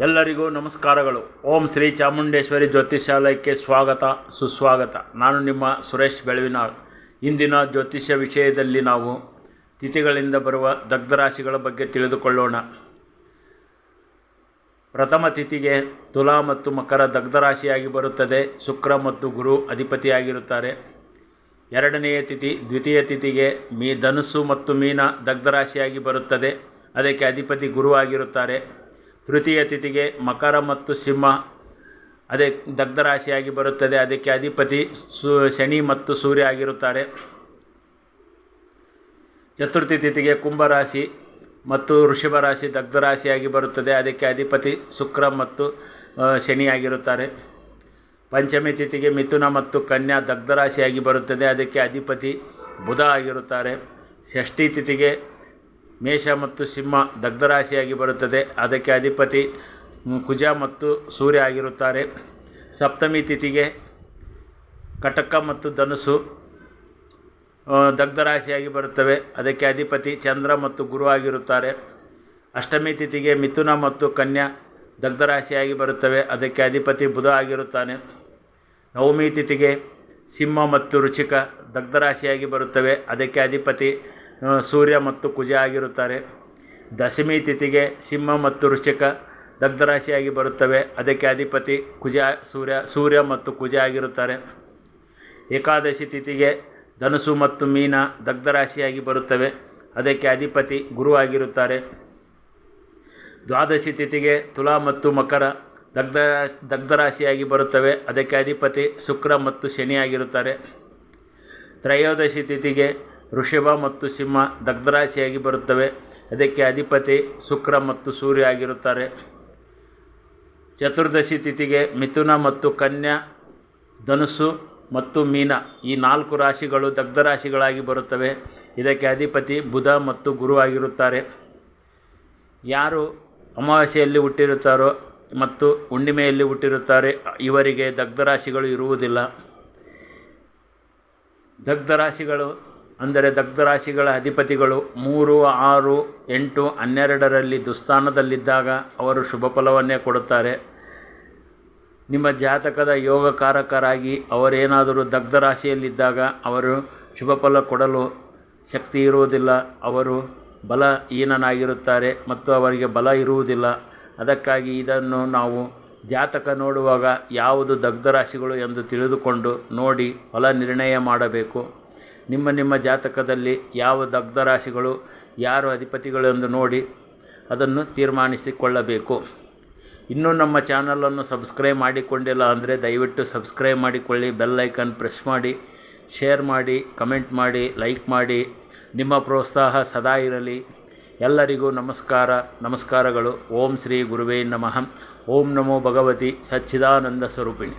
ಎಲ್ಲರಿಗೂ ನಮಸ್ಕಾರಗಳು. ಓಂ ಶ್ರೀ ಚಾಮುಂಡೇಶ್ವರಿ ಜ್ಯೋತಿಷಾಲಯಕ್ಕೆ ಸ್ವಾಗತ, ಸುಸ್ವಾಗತ. ನಾನು ನಿಮ್ಮ ಸುರೇಶ್ ಬೆಳವಿನಾಳ್. ಇಂದಿನ ಜ್ಯೋತಿಷ್ಯ ವಿಷಯದಲ್ಲಿ ನಾವು ತಿಥಿಗಳಿಂದ ಬರುವ ದಗ್ಧರಾಶಿಗಳ ಬಗ್ಗೆ ತಿಳಿದುಕೊಳ್ಳೋಣ. ಪ್ರಥಮ ತಿಥಿಗೆ ತುಲಾ ಮತ್ತು ಮಕರ ದಗ್ಧರಾಶಿಯಾಗಿ ಬರುತ್ತದೆ. ಶುಕ್ರ ಮತ್ತು ಗುರು ಅಧಿಪತಿಯಾಗಿರುತ್ತಾರೆ. ಎರಡನೆಯ ತಿಥಿ, ದ್ವಿತೀಯ ತಿಥಿಗೆ ಮೀ ಧನುಸ್ಸು ಮತ್ತು ಮೀನ ದಗ್ಧರಾಶಿಯಾಗಿ ಬರುತ್ತದೆ. ಅದಕ್ಕೆ ಅಧಿಪತಿ ಗುರು ಆಗಿರುತ್ತಾರೆ. ತೃತೀಯ ತಿಥಿಗೆ ಮಕರ ಮತ್ತು ಸಿಂಹ. ಅದೇ ದಗ್ಧರಾಶಿಯಾಗಿ ಬರುತ್ತದೆ. ಅದಕ್ಕೆ ಅಧಿಪತಿ ಸು, ಶನಿ ಮತ್ತು ಸೂರ್ಯ ಆಗಿರುತ್ತಾರೆ. ಚತುರ್ಥಿ ತಿಥಿಗೆ ಕುಂಭರಾಶಿ ಮತ್ತು ವೃಷಭ ರಾಶಿ ದಗ್ಧರಾಶಿಯಾಗಿ ಬರುತ್ತದೆ. ಅದಕ್ಕೆ ಅಧಿಪತಿ ಶುಕ್ರ ಮತ್ತು ಶನಿ ಆಗಿರುತ್ತಾರೆ. ಪಂಚಮಿ ತಿಥಿಗೆ ಮಿಥುನ ಮತ್ತು ಕನ್ಯಾ ದಗ್ಧರಾಶಿಯಾಗಿ ಬರುತ್ತದೆ. ಅದಕ್ಕೆ ಅಧಿಪತಿ ಬುಧ ಆಗಿರುತ್ತಾರೆ. ಷಷ್ಠಿ ತಿಥಿಗೆ ಮೇಷ ಮತ್ತು ಸಿಂಹ ದಗ್ಧರಾಶಿಯಾಗಿ ಬರುತ್ತದೆ. ಅದಕ್ಕೆ ಅಧಿಪತಿ ಕುಜ ಮತ್ತು ಸೂರ್ಯ ಆಗಿರುತ್ತಾರೆ. ಸಪ್ತಮಿ ತಿಥಿಗೆ ಕಟಕ ಮತ್ತು ಧನುಸು ದಗ್ಧರಾಶಿಯಾಗಿ ಬರುತ್ತವೆ. ಅದಕ್ಕೆ ಅಧಿಪತಿ ಚಂದ್ರ ಮತ್ತು ಗುರು ಆಗಿರುತ್ತಾರೆ. ಅಷ್ಟಮಿ ತಿಥಿಗೆ ಮಿಥುನ ಮತ್ತು ಕನ್ಯಾ ದಗ್ಧರಾಶಿಯಾಗಿ ಬರುತ್ತವೆ. ಅದಕ್ಕೆ ಅಧಿಪತಿ ಬುಧ ಆಗಿರುತ್ತಾನೆ. ನವಮಿ ತಿಥಿಗೆ ಸಿಂಹ ಮತ್ತು ರುಚಿಕ ದಗ್ಧರಾಶಿಯಾಗಿ ಬರುತ್ತವೆ. ಅದಕ್ಕೆ ಅಧಿಪತಿ ಸೂರ್ಯ ಮತ್ತು ಕುಜ ಆಗಿರುತ್ತಾರೆ. ದಶಮಿ ತಿಥಿಗೆ ಸಿಂಹ ಮತ್ತು ರುಚಿಕ ದಗ್ಧರಾಶಿಯಾಗಿ ಬರುತ್ತವೆ. ಅದಕ್ಕೆ ಅಧಿಪತಿ ಕುಜ, ಸೂರ್ಯ ಸೂರ್ಯ ಮತ್ತು ಕುಜ ಆಗಿರುತ್ತಾರೆ. ಏಕಾದಶಿ ತಿಥಿಗೆ ಧನುಸು ಮತ್ತು ಮೀನ ದಗ್ಧರಾಶಿಯಾಗಿ ಬರುತ್ತವೆ. ಅದಕ್ಕೆ ಅಧಿಪತಿ ಗುರು ಆಗಿರುತ್ತಾರೆ. ದ್ವಾದಶಿ ತಿಥಿಗೆ ತುಲಾ ಮತ್ತು ಮಕರ ದಗ್ಧ ದಗ್ಧರಾಶಿಯಾಗಿ ಬರುತ್ತವೆ. ಅದಕ್ಕೆ ಅಧಿಪತಿ ಶುಕ್ರ ಮತ್ತು ಶನಿ ಆಗಿರುತ್ತಾರೆ. ತ್ರಯೋದಶಿ ತಿಥಿಗೆ ವೃಷಭ ಮತ್ತು ಸಿಂಹ ದಗ್ಧರಾಶಿಯಾಗಿ ಬರುತ್ತವೆ. ಅದಕ್ಕೆ ಅಧಿಪತಿ ಶುಕ್ರ ಮತ್ತು ಸೂರ್ಯ ಆಗಿರುತ್ತಾರೆ. ಚತುರ್ದಶಿ ತಿಥಿಗೆ ಮಿಥುನ ಮತ್ತು ಕನ್ಯಾ ಧನುಸು ಮತ್ತು ಮೀನ ಈ ನಾಲ್ಕು ರಾಶಿಗಳು ದಗ್ಧರಾಶಿಗಳಾಗಿ ಬರುತ್ತವೆ. ಇದಕ್ಕೆ ಅಧಿಪತಿ ಬುಧ ಮತ್ತು ಗುರು ಆಗಿರುತ್ತಾರೆ. ಯಾರು ಅಮಾವಾಸ್ಯೆಯಲ್ಲಿ ಹುಟ್ಟಿರುತ್ತಾರೋ ಮತ್ತು ಹುಣ್ಣಿಮೆಯಲ್ಲಿ ಹುಟ್ಟಿರುತ್ತಾರೆ, ಇವರಿಗೆ ದಗ್ಧರಾಶಿಗಳು ಇರುವುದಿಲ್ಲ. ದಗ್ಧರಾಶಿಗಳು ಅಂದರೆ ದಗ್ಧರಾಶಿಗಳ ಅಧಿಪತಿಗಳು ಮೂರು, ಆರು, ಎಂಟು, ಹನ್ನೆರಡರಲ್ಲಿ ದುಸ್ಥಾನದಲ್ಲಿದ್ದಾಗ ಅವರು ಶುಭ ಫಲವನ್ನೇ ಕೊಡುತ್ತಾರೆ. ನಿಮ್ಮ ಜಾತಕದ ಯೋಗಕಾರಕರಾಗಿ ಅವರೇನಾದರೂ ದಗ್ಧರಾಶಿಯಲ್ಲಿದ್ದಾಗ ಅವರು ಶುಭ ಫಲ ಕೊಡಲು ಶಕ್ತಿ ಇರುವುದಿಲ್ಲ. ಅವರು ಬಲಹೀನನಾಗಿರುತ್ತಾರೆ ಮತ್ತು ಅವರಿಗೆ ಬಲ ಇರುವುದಿಲ್ಲ. ಅದಕ್ಕಾಗಿ ಇದನ್ನು ನಾವು ಜಾತಕ ನೋಡುವಾಗ ಯಾವುದು ದಗ್ಧರಾಶಿಗಳು ಎಂದು ತಿಳಿದುಕೊಂಡು ನೋಡಿ ಫಲ ನಿರ್ಣಯ ಮಾಡಬೇಕು. ನಿಮ್ಮ ನಿಮ್ಮ ಜಾತಕದಲ್ಲಿ ಯಾವ ದಗ್ಧರಾಶಿಗಳು, ಯಾರು ಅಧಿಪತಿಗಳು ಎಂದು ನೋಡಿ ಅದನ್ನು ತೀರ್ಮಾನಿಸಿಕೊಳ್ಳಬೇಕು. ಇನ್ನೂ ನಮ್ಮ ಚಾನಲನ್ನು ಸಬ್ಸ್ಕ್ರೈಬ್ ಮಾಡಿಕೊಂಡಿಲ್ಲ ಅಂದರೆ ದಯವಿಟ್ಟು ಸಬ್ಸ್ಕ್ರೈಬ್ ಮಾಡಿಕೊಳ್ಳಿ ಬೆಲ್ ಐಕನ್ ಪ್ರೆಸ್ ಮಾಡಿ ಶೇರ್ ಮಾಡಿ ಕಮೆಂಟ್ ಮಾಡಿ ಲೈಕ್ ಮಾಡಿ. ನಿಮ್ಮ ಪ್ರೋತ್ಸಾಹ ಸದಾ ಇರಲಿ. ಎಲ್ಲರಿಗೂ ನಮಸ್ಕಾರ, ನಮಸ್ಕಾರಗಳು. ಓಂ ಶ್ರೀ ಗುರುವೇ ನಮಃ. ಓಂ ನಮೋ ಭಗವತಿ ಸಚ್ಚಿದಾನಂದ ಸ್ವರೂಪಿಣಿ.